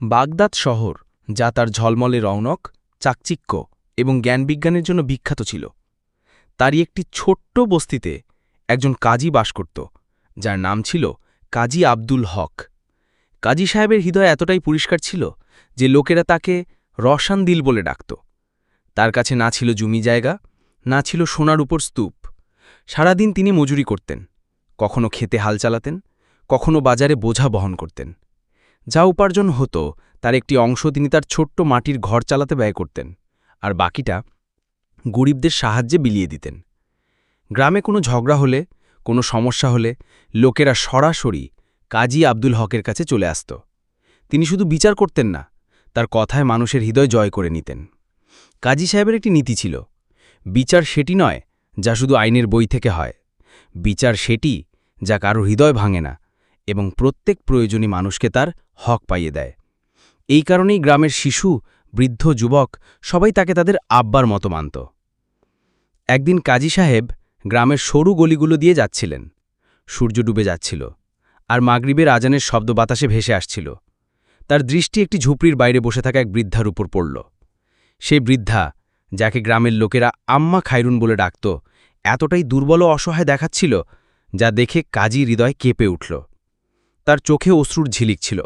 Baghdad শহর, যা তার ঝলমলে রৌনক চাকচিক্য এবং জ্ঞানবিজ্ঞানের জন্য বিখ্যাত ছিল। তারই একটি ছোট্ট বস্তিতে একজন কাজী বাস করত, যার নাম ছিল কাজী আব্দুল হক। কাজী সাহেবের হৃদয় এতটাই পরিষ্কার ছিল যে লোকেরা তাকে রসান দিল বলে ডাকত। তার কাছে না ছিল জমি জায়গা, না ছিল সোনার উপর স্তূপ। সারাদিন তিনি মজুরি করতেন, কখনো খেতে হাল চালাতেন, কখনো বাজারে বোঝা বহন করতেন। যা উপার্জন হতো, তার একটি অংশ তিনি তার ছোট্ট মাটির ঘর চালাতে ব্যয় করতেন, আর বাকিটা গরিবদের সাহায্যে বিলিয়ে দিতেন। গ্রামে কোনো ঝগড়া হলে, কোনো সমস্যা হলে লোকেরা সরাসরি কাজী আব্দুল হকের কাছে চলে আসত। তিনি শুধু বিচার করতেন না, তার কথায় মানুষের হৃদয় জয় করে নিতেন। কাজী সাহেবের একটি নীতি ছিল, বিচার সেটি নয় যা শুধু আইনের বই থেকে হয়, বিচার সেটি যা কারও হৃদয় ভাঙে না। এবং প্রত্যেক প্রয়োজনী মানুষকে তার হক পাইয়ে দেয়। এই কারণেই গ্রামের শিশু, বৃদ্ধ, যুবক সবাই তাকে তাদের আব্বার মতো মানত। একদিন কাজী সাহেব গ্রামের সরু গলিগুলো দিয়ে যাচ্ছিলেন। সূর্য ডুবে যাচ্ছিল আর মাগরিবের আজানের শব্দ বাতাসে ভেসে আসছিল। তার দৃষ্টি একটি ঝুপড়ির বাইরে বসে থাকা এক বৃদ্ধার উপর পড়ল। সেই বৃদ্ধা, যাকে গ্রামের লোকেরা আম্মা খাইরুন বলে ডাকত, এতটাই দুর্বল অসহায় দেখাচ্ছিল যা দেখে কাজী হৃদয় কেঁপে উঠল। তার চোখে অশ্রুর ঝিলিক ছিল,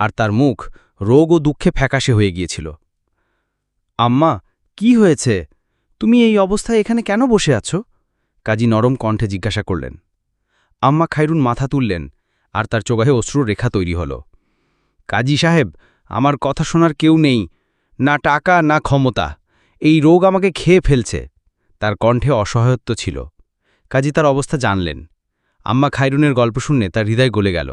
আর তার মুখ রোগ ও দুঃখে ফ্যাকাশে হয়ে গিয়েছিল। আম্মা, কি হয়েছে? তুমি এই অবস্থায় এখানে কেন বসে আছো? কাজী নরম কণ্ঠে জিজ্ঞাসা করলেন। আম্মা খাইরুন মাথা তুললেন, আর তার চোগাহে অশ্রুর রেখা তৈরি হল। কাজী সাহেব, আমার কথা শোনার কেউ নেই, না টাকা, না ক্ষমতা, এই রোগ আমাকে খেয়ে ফেলছে। তার কণ্ঠে অসহায়ত্ব ছিল। কাজী তার অবস্থা জানলেন। আম্মা খাইরুনের গল্প শুনে তার হৃদয় গলে গেল।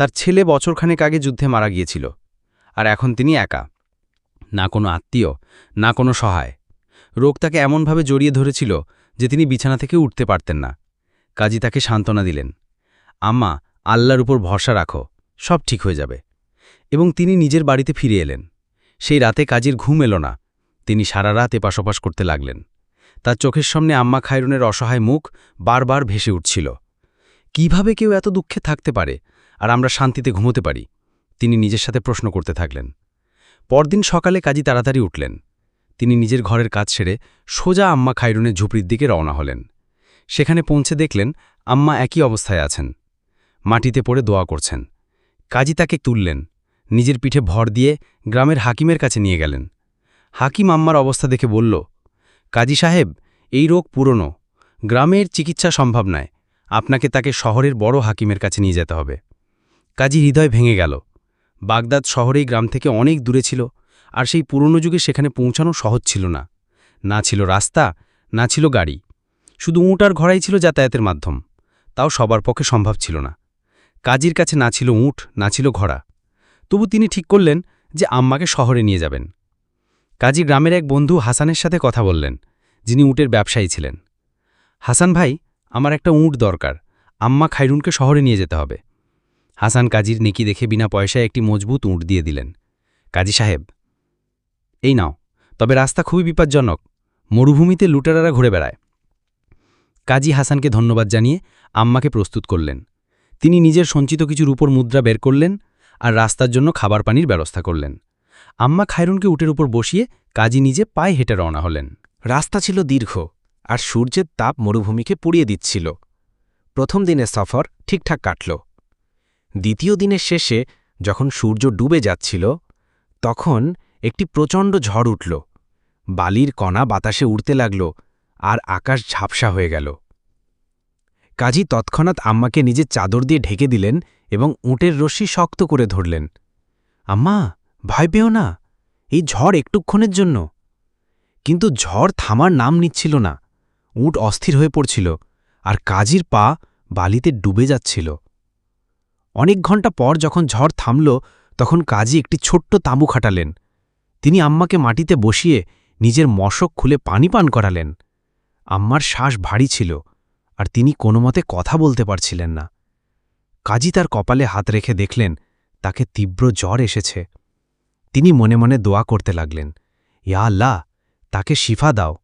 তার ছেলে বছরখানেক আগে যুদ্ধে মারা গিয়েছিল, আর এখন তিনি একা। না কোনো আত্মীয়, না কোনো সহায়। রোগ তাকে এমনভাবে জড়িয়ে ধরেছিল যে তিনি বিছানা থেকে উঠতে পারতেন না। কাজী তাকে সান্ত্বনা দিলেন, আম্মা, আল্লাহর উপর ভরসা রাখো, সব ঠিক হয়ে যাবে। এবং তিনি নিজের বাড়িতে ফিরে এলেন। সেই রাতে কাজীর ঘুম এলো না, তিনি সারা রাত এপাশোপাশ করতে লাগলেন। তার চোখের সামনে আম্মা খায়রুনের অসহায় মুখ বারবার ভেসে উঠছিল। কীভাবে কেউ এত দুঃখে থাকতে পারে? আর আমরা শান্তিতে ঘুমোতে পারি, তিনি নিজের সাথে প্রশ্ন করতে থাকলেন। পরদিন সকালে কাজী তাড়াতাড়ি উঠলেন। তিনি নিজের ঘরের কাজ সেরে সোজা আম্মা খাইরুনের ঝুপড়ির দিকে রওনা হলেন। সেখানে পৌঁছে দেখলেন আম্মা একই অবস্থায় আছেন। মাটিতে পড়ে দোয়া করছেন। কাজী তাকে তুললেন, নিজের পিঠে ভর দিয়ে গ্রামের হাকিমের কাছে নিয়ে গেলেন। হাকিম আম্মার অবস্থা দেখে বলল, কাজী সাহেব, এই রোগ পুরনো। গ্রামের চিকিৎসা সম্ভব নয়। আপনাকে তাকে শহরের বড় হাকিমের কাছে নিয়ে যেতে হবে। কাজী হৃদয় ভেঙে গেল। বাগদাদ শহরেই গ্রাম থেকে অনেক দূরে ছিল, আর সেই পুরনো যুগে সেখানে পৌঁছানো সহজ ছিল না। না ছিল রাস্তা, না ছিল গাড়ি। শুধু উঁট আর ঘোড়াই ছিল যাতায়াতের মাধ্যম। তাও সবার পক্ষে সম্ভব ছিল না। কাজীর কাছে না ছিল উঁট, না ছিল ঘোড়া। তবু তিনি ঠিক করলেন যে আম্মাকে শহরে নিয়ে যাবেন। কাজী গ্রামের এক বন্ধু হাসানের সাথে কথা বললেন, যিনি উঁটের ব্যবসায়ী ছিলেন। হাসান ভাই, আমার একটা উঁট দরকার। আম্মা খাইরুনকে শহরে নিয়ে যেতে হবে। হাসান কাজীর নেকি দেখে বিনা পয়সায় একটি মজবুত উঁট দিয়ে দিলেন। কাজী সাহেব, এই নাও, তবে রাস্তা খুবই বিপজ্জনক। মরুভূমিতে লুটেরারা ঘুরে বেড়ায়। কাজী হাসানকে ধন্যবাদ জানিয়ে আম্মাকে প্রস্তুত করলেন। তিনি নিজের সঞ্চিত কিছুর উপর মুদ্রা বের করলেন আর রাস্তার জন্য খাবার পানির ব্যবস্থা করলেন। আম্মা খায়রুনকে উটের উপর বসিয়ে কাজী নিজে পায়ে হেঁটে রওনা হলেন। রাস্তা ছিল দীর্ঘ আর সূর্যের তাপ মরুভূমিকে পুড়িয়ে দিচ্ছিল। প্রথম দিনের সফর ঠিকঠাক কাটল। দ্বিতীয় দিনের শেষে যখন সূর্য ডুবে যাচ্ছিল, তখন একটি প্রচণ্ড ঝড় উঠল। বালির কণা বাতাসে উড়তে লাগল আর আকাশ ঝাপসা হয়ে গেল। কাজী তৎক্ষণাৎ আম্মাকে নিজের চাদর দিয়ে ঢেকে দিলেন এবং উটের রশ্মি শক্ত করে ধরলেন। আম্মা, ভয় পেও না, এই ঝড় একটুক্ষণের জন্য। কিন্তু ঝড় থামার নাম নিচ্ছিল না, উট অস্থির হয়ে পড়ছিল আর কাজীর পা বালিতে ডুবে যাচ্ছিল। অনেক ঘণ্টা পর যখন ঝড় থামল, তখন কাজী একটি ছোট্ট তাঁবু খাটালেন। তিনি আম্মাকে মাটিতে বসিয়ে নিজের মশক খুলে পানি পান করালেন। আম্মার শ্বাস ভারী ছিল, আর তিনি কোনো মতে কথা বলতে পারছিলেন না। কাজী তার কপালে হাত রেখে দেখলেন, তাকে তীব্র জ্বর এসেছে। তিনি মনে মনে দোয়া করতে লাগলেন, ইয়া আল্লাহ, তাকে শিফা দাও।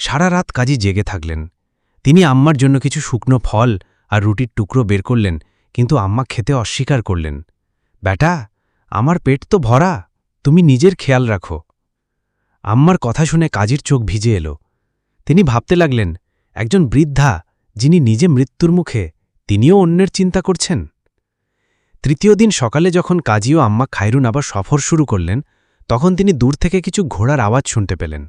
সারা রাত কাজী জেগে থাকলেন। তিনি আম্মার জন্য কিছু শুকনো ফল আর রুটির টুকরো বের করলেন কিন্তু আম্মা খেতে অস্বীকার করলেন বেটা আমার পেট তো ভরা, তুমি নিজের খেয়াল রাখো। আম্মার কথা শুনে কাজীর চোখ ভিজে এলো। তিনি ভাবতে লাগলেন, একজন বৃদ্ধা, যিনি নিজে মৃত্যুর মুখে, তিনিও অন্যের চিন্তা করছেন? তৃতীয় দিন সকালে যখন কাজী ও আম্মা খায়রুন আবার সফর শুরু করলেন, তখন তিনি দূর থেকে কিছু ঘোড়ার আওয়াজ শুনতে পেলেন।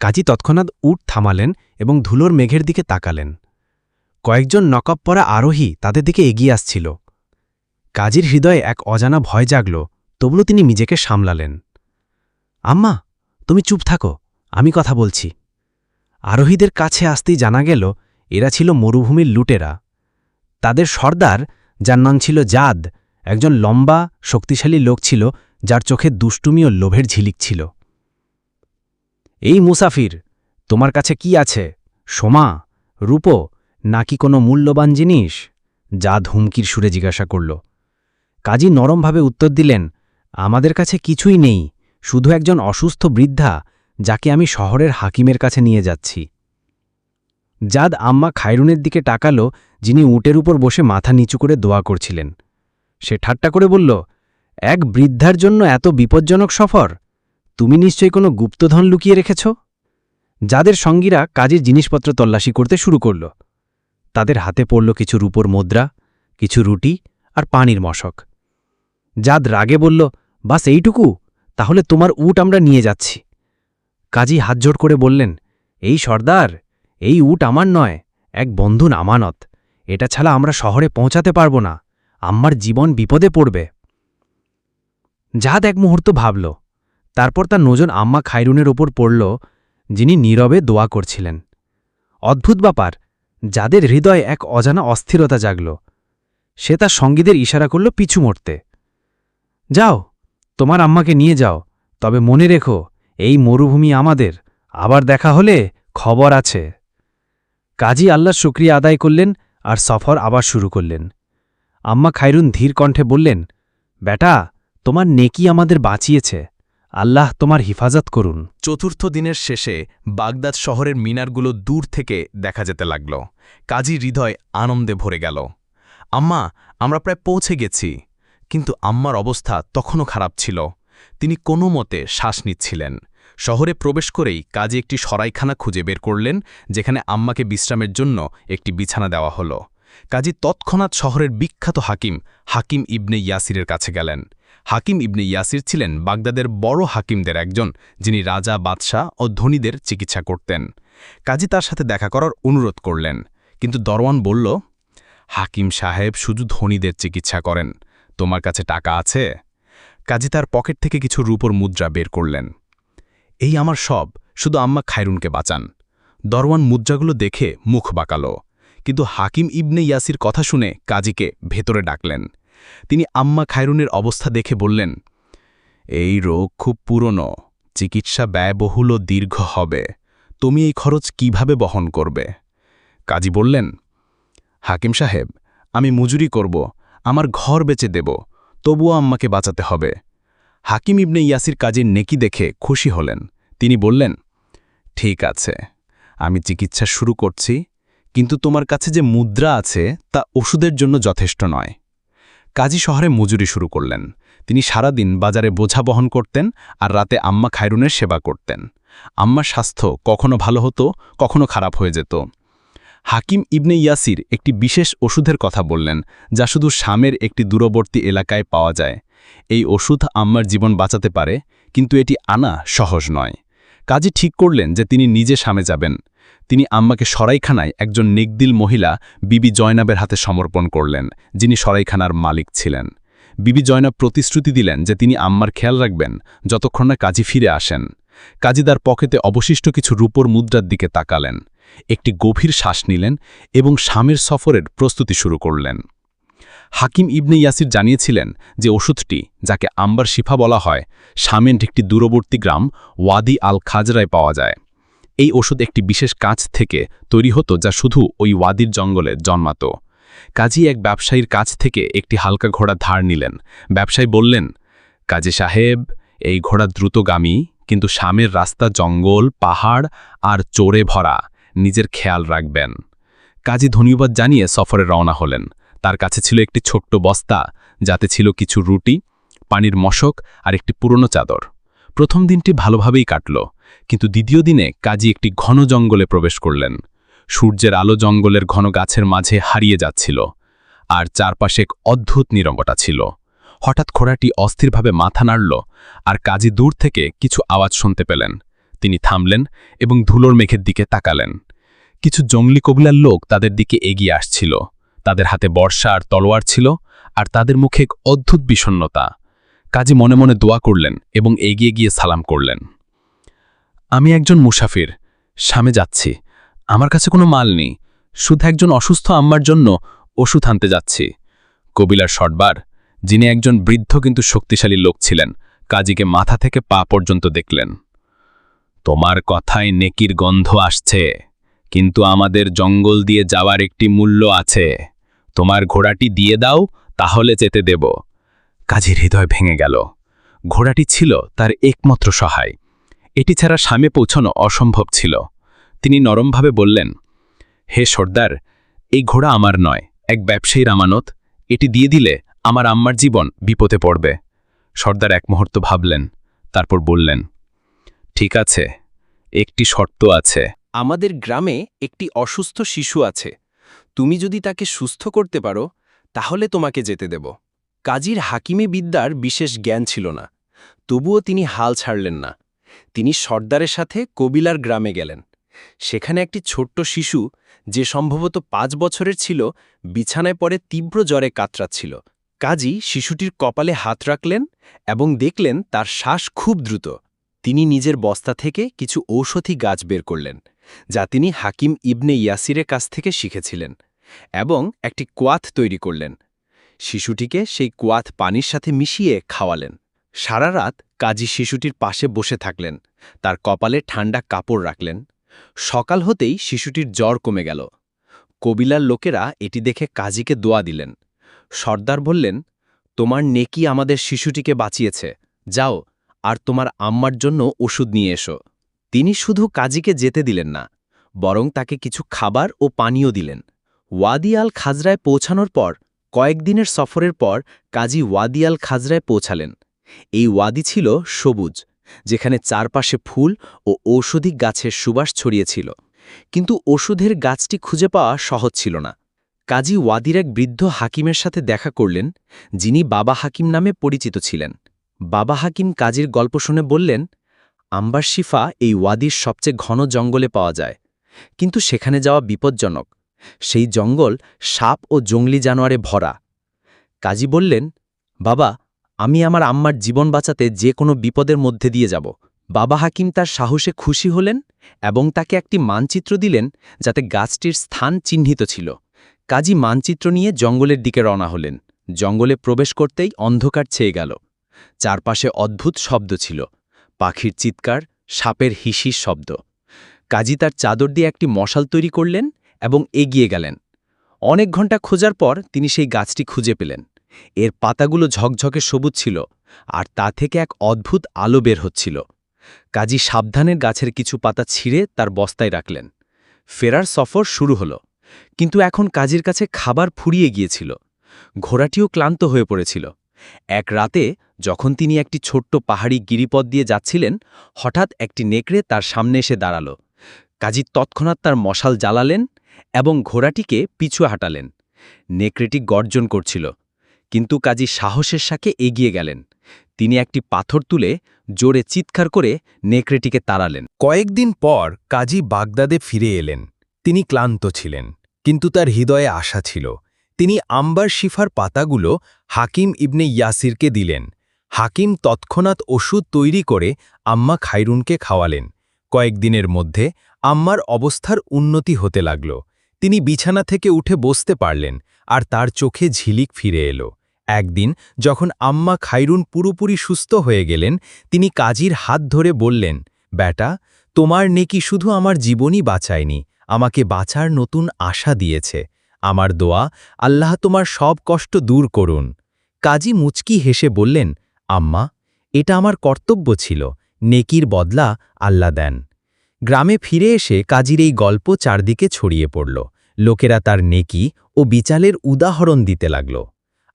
কাজী তৎক্ষণাৎ উট থামালেন এবং ধুলোর মেঘের দিকে তাকালেন। কয়েকজন নকব পরা আরোহী তাদের দিকে এগিয়ে আসছিল। কাজীর হৃদয়ে এক অজানা ভয় জাগল, তবুও তিনি নিজেকে সামলালেন। আম্মা, তুমি চুপ থাকো, আমি কথা বলছি। আরোহীদের কাছে আসতেই জানা গেল, এরা ছিল মরুভূমির লুটেরা। তাদের সর্দার, যার নাম ছিল জাদ, একজন লম্বা, শক্তিশালী লোক ছিল, যার চোখে দুষ্টুমি ও লোভের ঝিলিক ছিল। এই মুসাফির, তোমার কাছে কি আছে? সোমা, রূপো নাকি কোনো মূল্যবান জিনিস? জাদ হুমকির সুরে জিজ্ঞাসা করল। কাজী নরমভাবে উত্তর দিলেন, আমাদের কাছে কিছুই নেই, শুধু একজন অসুস্থ বৃদ্ধা যাকে আমি শহরের হাকিমের কাছে নিয়ে যাচ্ছি। জাদ আম্মা খায়রুনের দিকে টাকালো যিনি উটের উপর বসে মাথা নিচু করে দোয়া করছিলেন। সে ঠাট্টা করে বলল, এক বৃদ্ধার জন্য এত বিপজ্জনক সফর? তুমি নিশ্চয়ই কোনো গুপ্তধন লুকিয়ে রেখেছ? যাদের সঙ্গীরা কাজের জিনিসপত্র তল্লাশি করতে শুরু করল। তাদের হাতে পড়ল কিছু রূপোর মুদ্রা, কিছু রুটি আর পানির মশক। জাদ রাগে বলল, বাস এইটুকু? তাহলে তোমার উট আমরা নিয়ে যাচ্ছি। কাজী হাতজোড় করে বললেন, এই সর্দার, এই উট আমার নয়, এক বন্ধুন আমানত। এটা ছাড়া আমরা শহরে পৌঁছাতে পারব না। আম্মার জীবন বিপদে পড়বে। জাহাদ এক মুহূর্ত ভাবল, তারপর তার নজন আম্মা খাইরুনের ওপর পড়ল, যিনি নীরবে দোয়া করছিলেন। অদ্ভুত ব্যাপার যাদের হৃদয়ে এক অজানা অস্থিরতা জাগল, সে তার সঙ্গীদের ইশারা করল পিছু মরতে। যাও, তোমার আম্মাকে নিয়ে যাও, তবে মনে রেখো, এই মরুভূমি আমাদের, আবার দেখা হলে খবর আছে। কাজী আল্লাহর শুক্রিয়া আদায় করলেন আর সফর আবার শুরু করলেন। আম্মা খাইরুন ধীর কণ্ঠে বললেন, বেটা, তোমার নেকি আমাদের বাঁচিয়েছে। আল্লাহ তোমার হিফাজত করুন। চতুর্থ দিনের শেষে বাগদাদ শহরের মিনারগুলো দূর থেকে দেখা যেতে লাগল। কাজী হৃদয় আনন্দে ভরে গেল। আম্মা, আমরা প্রায় পৌঁছে গেছি। কিন্তু আম্মার অবস্থা তখনও খারাপ ছিল। তিনি কোনো মতে শ্বাস নিচ্ছিলেন। শহরে প্রবেশ করেই কাজী একটি সরাইখানা খুঁজে বের করলেন, যেখানে আম্মাকে বিশ্রামের জন্য একটি বিছানা দেওয়া হলো। কাজী তৎক্ষণাৎ শহরের বিখ্যাত হাকিম হাকিম ইবনে ইয়াসিরের কাছে গেলেন। হাকিম ইবনে ইয়াসির ছিলেন বাগদাদের বড় হাকিমদের একজন, যিনি রাজা, বাদশাহ ও ধনীদের চিকিৎসা করতেন। কাজী তার সাথে দেখা করার অনুরোধ করলেন, কিন্তু দরওয়ান বলল, হাকিম সাহেব শুধু ধনীদের চিকিৎসা করেন, তোমার কাছে টাকা আছে? কাজী তার পকেট থেকে কিছু রূপর মুদ্রা বের করলেন, এই আমার সব, শুধু আম্মা খায়রুনকে বাঁচান। দরওয়ান মুদ্রাগুলো দেখে মুখ বাঁকালো। কিন্তু হাকিম ইবনে ইয়াসির কথা শুনে কাজীকে ভেতরে ডাকলেন। তিনি আম্মা খায়রুনের অবস্থা দেখে বললেন, এই রোগ খুব পুরনো, চিকিৎসা ব্যয়বহুল ও দীর্ঘ হবে, তুমি এই খরচ কীভাবে বহন করবে? কাজী বললেন, হাকিম সাহেব, আমি মজুরি করব, আমার ঘর বেচে দেব, তবুও আম্মাকে বাঁচাতে হবে। হাকিম ইবনে ইয়াসির কাজের নেকি দেখে খুশি হলেন। তিনি বললেন, ঠিক আছে, আমি চিকিৎসা শুরু করছি কিন্তু তোমার কাছে যে মুদ্রা আছে, তা ওষুধের জন্য যথেষ্ট নয়। কাজী শহরে মজুরি শুরু করলেন। তিনি সারাদিন বাজারে বোঝা বহন করতেন আর রাতে আম্মা খায়রুনের সেবা করতেন। আম্মার স্বাস্থ্য কখনো ভালো হতো, কখনো খারাপ হয়ে যেত। হাকিম ইবনে ইয়াসির একটি বিশেষ ওষুধের কথা বললেন, যা শুধু শামের একটি দূরবর্তী এলাকায় পাওয়া যায়। এই ওষুধ আম্মার জীবন বাঁচাতে পারে, কিন্তু এটি আনা সহজ নয়। কাজী ঠিক করলেন যে তিনি নিজে সামে যাবেন। তিনি আম্মাকে সরাইখানায় একজন নেকদিল মহিলা বিবি জয়নাবের হাতে সমর্পণ করলেন, যিনি সরাইখানার মালিক ছিলেন। বিবি জয়নাব প্রতিশ্রুতি দিলেন যে তিনি আম্মার খেয়াল রাখবেন যতক্ষণ না কাজী ফিরে আসেন। কাজীদার পকেটে অবশিষ্ট কিছু রূপর মুদ্রার দিকে তাকালেন, একটি গভীর শ্বাস নিলেন এবং স্বামীর সফরের প্রস্তুতি শুরু করলেন। হাকিম ইবনে ইয়াসির জানিয়েছিলেন যে ওষুধটি, যাকে আম্বার শিফা বলা হয় সামেন একটি দূরবর্তী গ্রাম ওয়াদি আল খাজরায় পাওয়া যায়। এই ওষুধ একটি বিশেষ কাঁচ থেকে তৈরি হতো যা শুধু ওই ওয়াদির জঙ্গলে জন্মাত। কাজী এক ব্যবসায়ীর কাছ থেকে একটি হালকা ঘোড়া ধার নিলেন। ব্যবসায়ী বললেন, কাজী সাহেব, এই ঘোড়া দ্রুতগামী, কিন্তু সামের রাস্তা জঙ্গল, পাহাড় আর চোরে ভরা। নিজের খেয়াল রাখবেন। কাজী ধন্যবাদ জানিয়ে সফরে রওনা হলেন। তার কাছে ছিল একটি ছোট্ট বস্তা, যাতে ছিল কিছু রুটি, পানির মশক আর একটি পুরনো চাদর। প্রথম দিনটি ভালোভাবেই কাটল। কিন্তু দ্বিতীয় দিনে কাজী একটি ঘন জঙ্গলে প্রবেশ করলেন। সূর্যের আলো জঙ্গলের ঘন গাছের মাঝে হারিয়ে যাচ্ছিল, আর চারপাশে এক অদ্ভুত নিরঙ্গটা ছিল। হঠাৎ ঘোড়াটি অস্থিরভাবে মাথা নাড়ল, আর কাজী দূর থেকে কিছু আওয়াজ শুনতে পেলেন। তিনি থামলেন এবং ধুলোর মেঘের দিকে তাকালেন। কিছু জঙ্গলি কবিলার লোক তাদের দিকে এগিয়ে আসছিল। তাদের হাতে বর্ষা আর তলোয়ার ছিল, আর তাদের মুখে এক অদ্ভুত বিষণ্নতা কাজী মনে মনে দোয়া করলেন এবং এগিয়ে গিয়ে সালাম করলেন। আমি একজন মুসাফির সামে যাচ্ছি। আমার কাছে কোনো মাল নেই, শুধু একজন অসুস্থ আম্মার জন্য ওষুধ আনতে যাচ্ছি। কবিলার সর্বার, যিনি একজন বৃদ্ধ কিন্তু শক্তিশালী লোক ছিলেন, কাজীকে মাথা থেকে পা পর্যন্ত দেখলেন। তোমার কথায় নেকির গন্ধ আসছে, কিন্তু আমাদের জঙ্গল দিয়ে যাওয়ার একটি মূল্য আছে। তোমার ঘোড়াটি দিয়ে দাও, তাহলে যেতে দেব। কাজীর হৃদয় ভেঙে গেল। ঘোড়াটি ছিল তার একমাত্র সহায়। এটি ছাড়া সামে পৌঁছানো অসম্ভব ছিল। তিনি নরমভাবে বললেন, হে সর্দার, এই ঘোড়া আমার নয়, এক ব্যবসায়ীর আমানত। এটি দিয়ে দিলে আমার আম্মার জীবন বিপদে পড়বে। সর্দার এক মুহূর্ত ভাবলেন, তারপর বললেন, ঠিক আছে, একটি শর্ত আছে। আমাদের গ্রামে একটি অসুস্থ শিশু আছে। তুমি যদি তাকে সুস্থ করতে পারো, তাহলে তোমাকে যেতে দেব। কাজীর হাকিমে বিদ্যার বিশেষ জ্ঞান ছিল না। তবুও তিনি হাল ছাড়লেন না। তিনি সর্দারের সাথে কবিলার গ্রামে গেলেন। সেখানে একটি ছোট্ট শিশু, যে সম্ভবত পাঁচ বছরের ছিল, বিছানায় পড়ে তীব্র জ্বরে কাতরাচ্ছিল। কাজী শিশুটির কপালে হাত রাখলেন এবং দেখলেন তার শ্বাস খুব দ্রুত। তিনি নিজের বস্তা থেকে কিছু ঔষধি গাছ বের করলেন, যা তিনি হাকিম ইবনে ইয়াসিরের কাছ থেকে শিখেছিলেন এবং একটি কোয়াথ তৈরি করলেন। শিশুটিকে সেই কোয়াথ পানির সাথে মিশিয়ে খাওয়ালেন। সারা রাত কাজী শিশুটির পাশে বসে থাকলেন, তার কপালে ঠান্ডা কাপড় রাখলেন। সকাল হতেই শিশুটির জ্বর কমে গেল। কবিলার লোকেরা এটি দেখে কাজীকে দোয়া দিলেন। সর্দার বললেন, তোমার নেকি আমাদের শিশুটিকে বাঁচিয়েছে। যাও, আর তোমার আম্মার জন্য ওষুধ নিয়ে এসো। তিনি শুধু কাজীকে যেতে দিলেন না, বরং তাকে কিছু খাবার ও পানীয় দিলেন। ওয়াদি আল খাজরায় পৌঁছানোর পর, কয়েকদিনের সফরের পর কাজী ওয়াদি আল খাজরায় পৌঁছালেন। এই ওয়াদি ছিল সবুজ, যেখানে চারপাশে ফুল ও ঔষধি গাছের সুবাস ছড়িয়েছিল। কিন্তু ওষুধের গাছটি খুঁজে পাওয়া সহজ ছিল না। কাজী ওয়াদির এক বৃদ্ধ হাকিমের সাথে দেখা করলেন, যিনি বাবা হাকিম নামে পরিচিত ছিলেন। বাবা হাকিম কাজীর গল্প শুনে বললেন, আম্বার শিফা এই ওয়াদির সবচেয়ে ঘন জঙ্গলে পাওয়া যায়। কিন্তু সেখানে যাওয়া বিপজ্জনক। সেই জঙ্গল সাপ ও জঙ্গলি জানোয়ারে ভরা। কাজী বললেন, বাবা আমি আমার আম্মার জীবন বাঁচাতে যে কোনো বিপদের মধ্যে দিয়ে যাব। বাবা হাকিম তার সাহসে খুশি হলেন এবং তাকে একটি মানচিত্র দিলেন যাতে গাছটির স্থান চিহ্নিত ছিল। কাজী মানচিত্র নিয়ে জঙ্গলের দিকে রওনা হলেন। জঙ্গলে প্রবেশ করতেই অন্ধকার ছেয়ে গেল। চারপাশে অদ্ভুত শব্দ ছিল। পাখির চিৎকার, সাপের হিসির শব্দ। কাজী তার চাদর দিয়ে একটি মশাল তৈরি করলেন এবং এগিয়ে গেলেন। অনেক ঘণ্টা খোঁজার পর তিনি সেই গাছটি খুঁজে পেলেন। এর পাতাগুলো ঝকঝকে সবুজ ছিল, আর তা থেকে এক অদ্ভুত আলো বের হচ্ছিল। কাজী সাবধানের গাছের কিছু পাতা ছিঁড়ে তার বস্তায় রাখলেন। ফেরার সফর শুরু হল, কিন্তু এখন কাজীর কাছে খাবার ফুরিয়ে গিয়েছিল। ঘোড়াটিও ক্লান্ত হয়ে পড়েছিল। এক রাতে যখন তিনি একটি ছোট্ট পাহাড়ি গিরিপথ দিয়ে যাচ্ছিলেন, হঠাৎ একটি নেকড়ে তার সামনে এসে দাঁড়াল। কাজী তৎক্ষণাৎ তার মশাল জ্বালালেন এবং ঘোড়াটিকে পিছু হাঁটালেন। নেকড়েটি গর্জন করছিল। কিন্তু কাজী সাহসের সাথে এগিয়ে গেলেন। তিনি একটি পাথর তুলে জোরে চিৎকার করে নেকড়েটিকে তাড়ালেন। কয়েকদিন পর কাজী বাগদাদে ফিরে এলেন। তিনি ক্লান্ত ছিলেন, কিন্তু তার হৃদয়ে আশা ছিল। তিনি আম্বার শিফার পাতাগুলো হাকিম ইবনে ইয়াসিরকে দিলেন। হাকিম তৎক্ষণাৎ ওষুধ তৈরি করে আম্মা খাইরুনকে খাওয়ালেন। কয়েকদিনের মধ্যে আম্মার অবস্থার উন্নতি হতে লাগল। তিনি বিছানা থেকে উঠে বসতে পারলেন আর তার চোখে ঝিলিক ফিরে এলো। একদিন যখন আম্মা খাইরুন পুরোপুরি সুস্থ হয়ে গেলেন, তিনি কাজীর হাত ধরে বললেন ব্যাটা তোমার নেকি শুধু আমার জীবনই বাঁচায়নি, আমাকে বাঁচার নতুন আশা দিয়েছে। আমার দোয়া আল্লাহ তোমার সব কষ্ট দূর করুন। কাজী মুচকি হেসে বললেন, আম্মা, এটা আমার কর্তব্য ছিল, নেকির বদলা আল্লাহ দেন। গ্রামে ফিরে এসে কাজীর এই গল্প চারদিকে ছড়িয়ে পড়ল। লোকেরা তার নেকি ও বিচালের উদাহরণ দিতে লাগল।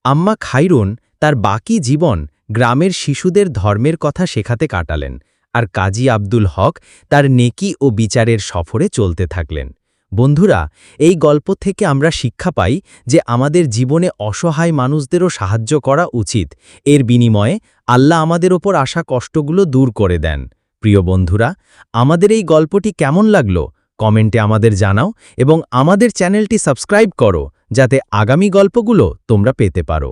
আম্মা খাইরুন তার বাকি জীবন গ্রামের শিশুদের ধর্মের কথা শেখাতে কাটালেন আর কাজী আব্দুল হক তার নেকি ও বিচারের সফরে চলতে থাকলেন। বন্ধুরা, এই গল্প থেকে আমরা শিক্ষা পাই যে আমাদের জীবনে অসহায় মানুষদেরও সাহায্য করা উচিত। এর বিনিময়ে আল্লাহ আমাদের ওপর আসা কষ্টগুলো দূর করে দেন। প্রিয় বন্ধুরা, আমাদের এই গল্পটি কেমন লাগল? কমেন্টে আমাদের জানাও এবং আমাদের চ্যানেলটি সাবস্ক্রাইব করো। যাতে আগামী গল্পগুলো তোমরা পেতে পারো।